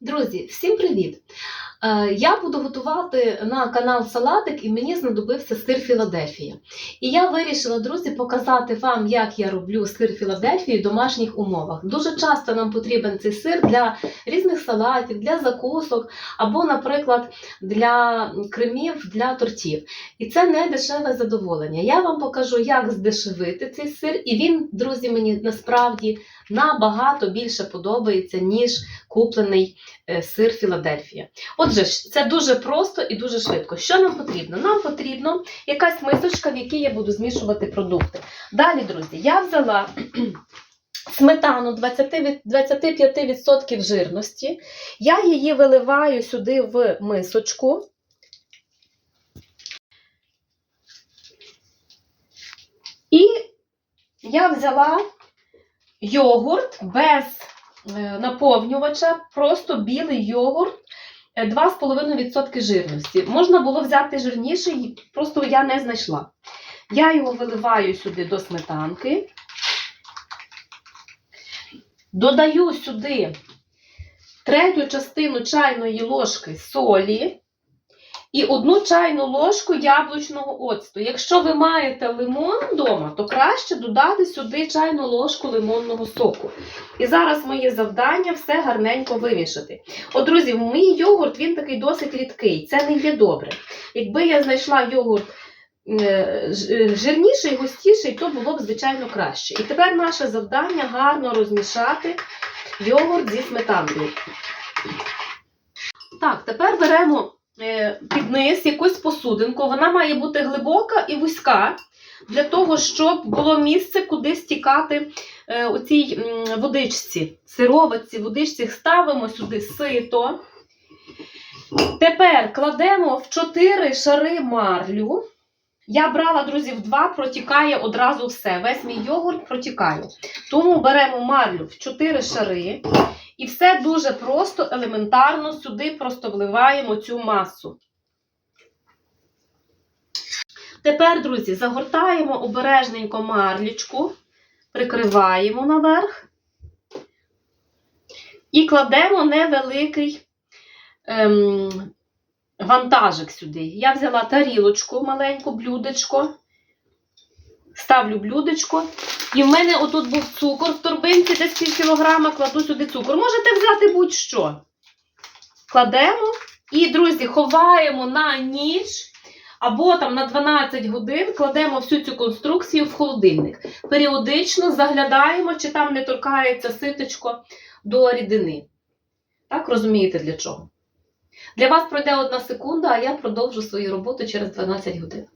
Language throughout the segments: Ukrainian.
Друзі, всім привіт! Е, Я буду готувати на канал Салатик і мені знадобився сир Філадельфія. І я вирішила, друзі, показати вам, як я роблю сир Філадельфії в домашніх умовах. Дуже часто нам потрібен цей сир для різних салатів, для закусок або, наприклад, для кремів, для тортів. І це не дешеве задоволення. Я вам покажу, як здешевити цей сир, і він, друзі, мені насправді набагато більше подобається, ніж куплений е, сир Філадельфія. Отже, це дуже просто і дуже швидко. Що нам потрібно? Нам потрібно якась мисочка, в якій я буду змішувати продукти. Далі, друзі, я взяла сметану 20, 25% жирності. Я її виливаю сюди в мисочку. І я взяла йогурт без е, наповнювача, просто білий йогурт е, 2,5% жирності. Можна було взяти жирніший, просто я не знайшла. Я його виливаю сюди до сметанки. Додаю сюди третю частину чайної ложки солі і одну чайну ложку яблучного оцту. Якщо ви маєте лимон вдома, то краще додати сюди чайну ложку лимонного соку. І зараз моє завдання все гарненько вимішати. От, друзі, мій йогурт він такий досить рідкий. Це не є добре. Якби я знайшла йогурт жирніший, густіший, то було б, звичайно, краще. І тепер наше завдання гарно розмішати йогурт зі сметанкою. Так, тепер беремо е, під низ якусь посудинку. Вона має бути глибока і вузька, для того, щоб було місце, куди стікати е, у цій водичці, сироватці, водичці ставимо сюди сито. Тепер кладемо в 4 шари марлю. Я брала, друзі, в 2, протікає одразу все. Весь мій йогурт протікає. Тому беремо марлю в 4 шари. І все дуже просто, елементарно сюди просто вливаємо цю масу. Тепер, друзі, загортаємо обережненько марлічку, прикриваємо наверх і кладемо невеликий ем, вантажик сюди. Я взяла тарілочку, маленьку блюдечко, ставлю блюдечко. І в мене отут був цукор в торбинці, десь пів кілограма, кладу сюди цукор. Можете взяти будь-що. Кладемо і, друзі, ховаємо на ніч або там на 12 годин, кладемо всю цю конструкцію в холодильник. Періодично заглядаємо, чи там не торкається ситочко до рідини. Так, розумієте для чого? Для вас пройде одна секунда, а я продовжу свою роботу через 12 годин.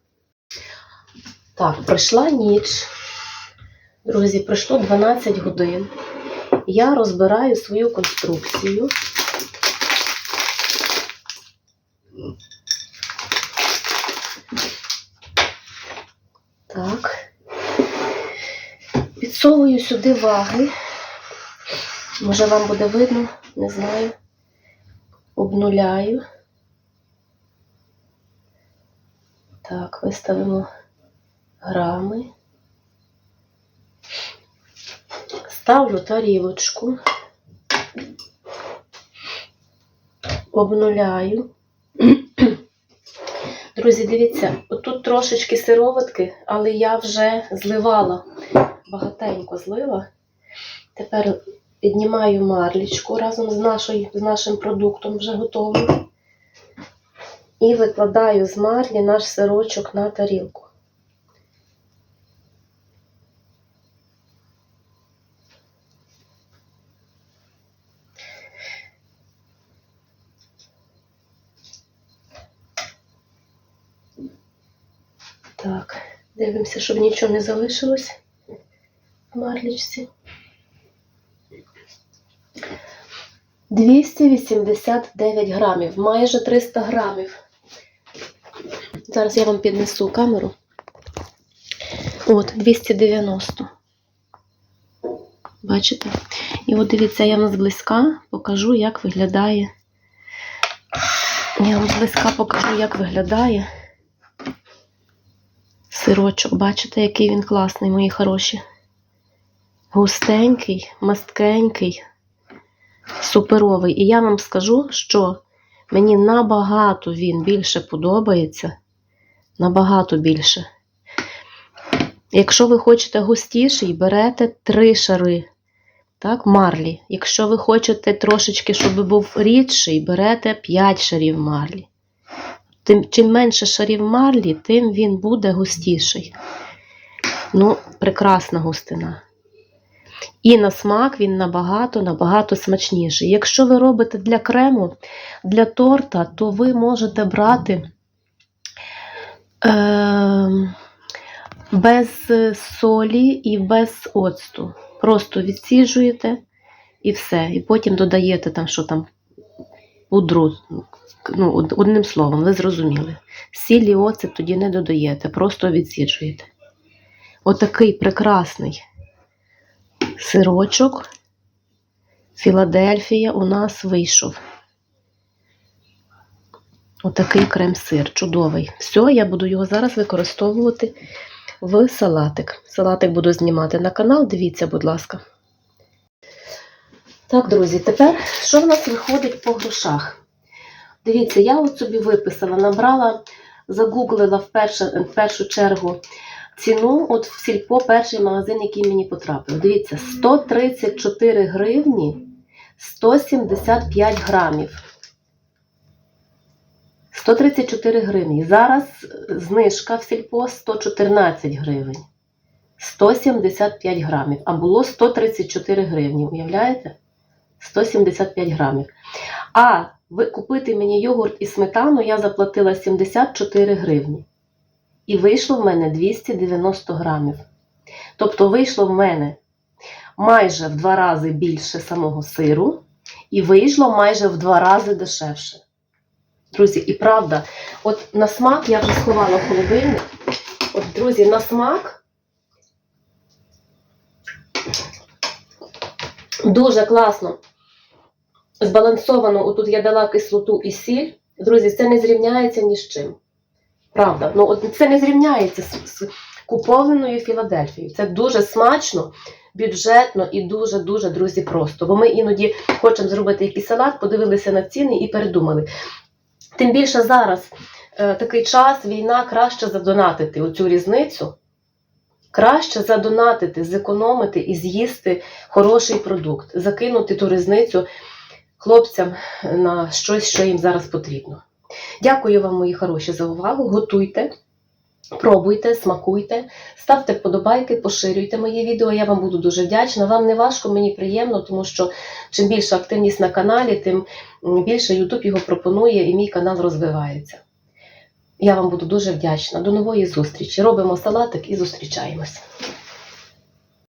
Так, пройшла ніч. Друзі, пройшло 12 годин. Я розбираю свою конструкцію. Так. Підсовую сюди ваги. Може вам буде видно, не знаю. Обнуляю. Так, виставимо грами. Ставлю тарілочку, обнуляю. Друзі, дивіться, отут трошечки сироватки, але я вже зливала, багатенько злила. Тепер піднімаю марлічку разом з, нашою, з нашим продуктом вже готовим. І викладаю з марлі наш сирочок на тарілку. Так, дивимося, щоб нічого не залишилось в марлічці. 289 грамів, майже 300 грамів. Зараз я вам піднесу камеру. От, 290. Бачите? І от дивіться, я вам зблизька покажу, як виглядає. Я вам зблизька покажу, як виглядає сирочок. Бачите, який він класний, мої хороші. Густенький, масткенький. Суперовий. І я вам скажу, що мені набагато він більше подобається. Набагато більше. Якщо ви хочете густіший, берете три шари. Так, марлі. Якщо ви хочете трошечки, щоб був рідший, берете 5 шарів марлі. Тим, чим менше шарів марлі, тим він буде густіший. Ну, прекрасна густина. І на смак він набагато, набагато смачніший. Якщо ви робите для крему, для торта, то ви можете брати е, без солі і без оцту. Просто відсіжуєте і все. І потім додаєте там, що там, пудру. Ну, одним словом, ви зрозуміли. Сіль і оцет тоді не додаєте, просто відсіджуєте. Отакий прекрасний сирочок Філадельфія у нас вийшов. Отакий крем-сир, чудовий. Все, я буду його зараз використовувати в салатик. Салатик буду знімати на канал, дивіться, будь ласка. Так, друзі, тепер що в нас виходить по грошах? Дивіться, я от собі виписала, набрала, загуглила в першу, в першу чергу ціну от в сільпо перший магазин, який мені потрапив. Дивіться, 134 гривні 175 грамів. 134 гривні. Зараз знижка в сільпо 114 гривень. 175 грамів. А було 134 гривні. Уявляєте? 175 грамів. А купити мені йогурт і сметану я заплатила 74 гривні. І вийшло в мене 290 грамів. Тобто вийшло в мене майже в два рази більше самого сиру, і вийшло майже в два рази дешевше. Друзі, і правда, от на смак я вже сховала в холодильник. От, друзі, на смак дуже класно. Збалансовано, отут я дала кислоту і сіль. Друзі, це не зрівняється ні з чим. Правда, ну от це не зрівняється з, з купованою Філадельфією. Це дуже смачно, бюджетно і дуже-дуже, друзі, просто. Бо ми іноді хочемо зробити якийсь салат, подивилися на ціни і передумали. Тим більше зараз е, такий час, війна, краще задонатити оцю різницю. Краще задонатити, зекономити і з'їсти хороший продукт, закинути ту різницю хлопцям на щось, що їм зараз потрібно. Дякую вам, мої хороші, за увагу. Готуйте, пробуйте, смакуйте, ставте вподобайки, поширюйте мої відео. Я вам буду дуже вдячна. Вам не важко, мені приємно, тому що чим більша активність на каналі, тим більше YouTube його пропонує і мій канал розвивається. Я вам буду дуже вдячна. До нової зустрічі. Робимо салатик і зустрічаємось.